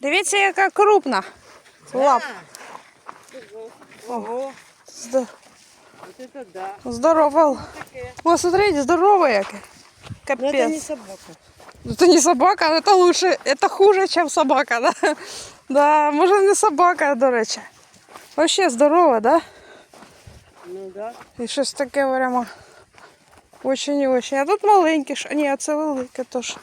Дивіться, яка крупна. Лап. Ого, Здо- вот это да. Здорова. Таке. О, смотрите, здоровая яка. Ну, это не Капец. собака. Это не собака, но это лучше, это хуже, чем собака, да? Да, може не собака, до речі. Вообще здорова, да? Ну да. І щось таке прямо очень і очень. А тут маленьке, ж- ні, а це велике теж.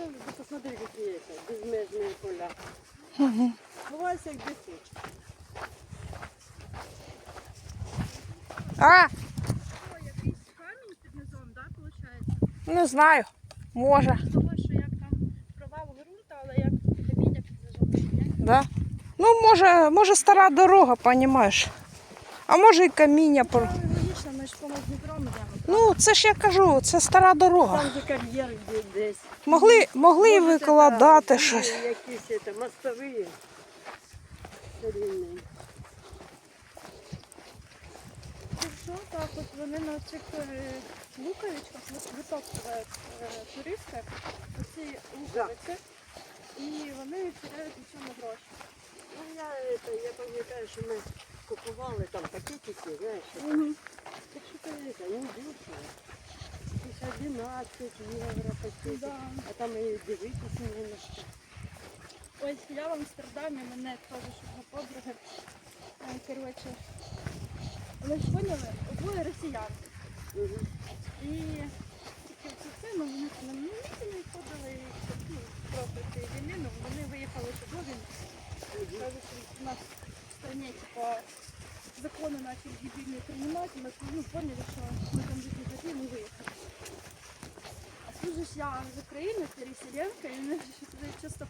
Ты посмотри, какие это, безмежные поля. Ховайся, где хочешь. А, Якийсь камінь під низом, да, виходить? не знаю. Може, Того, що як там провал ґрунту, але як каміння під низом, чи ні? да? Ну, може, може стара дорога, понімаєш. А може і каміння. пор- Ну, ми ж понад Дніпром йдемо. Ну, це ж я кажу, це стара дорога. Там же кар'єр де- десь. Могли, могли Може, викладати це, щось. там Якісь это, мостові. Старинні. Що, так, от вони на цих е, луковичках вис- витоптують е, туристи, оці луковиці, і вони теряють на цьому гроші. Ну, я, это, я пам'ятаю, що ми купували там пакетики, знаєш. Мгм. Так що это, не дешево. 11 євро. Да. А там і дивитися не. Ось я в Амстердамі, мене теж подруги. Е, Коротше, ви ж поняли, обоє росіянки. І тільки це ну вони на мітинги ходили, і ну, проти цієї війни, ну вони виїхали ну, він кажуть, що у нас в стране типа закони начали дебільні приймати, ми ну, поняли, що ми там жити не хотіли, ми виїхали. А служиш, я з України, переселенка, і мене сюди часто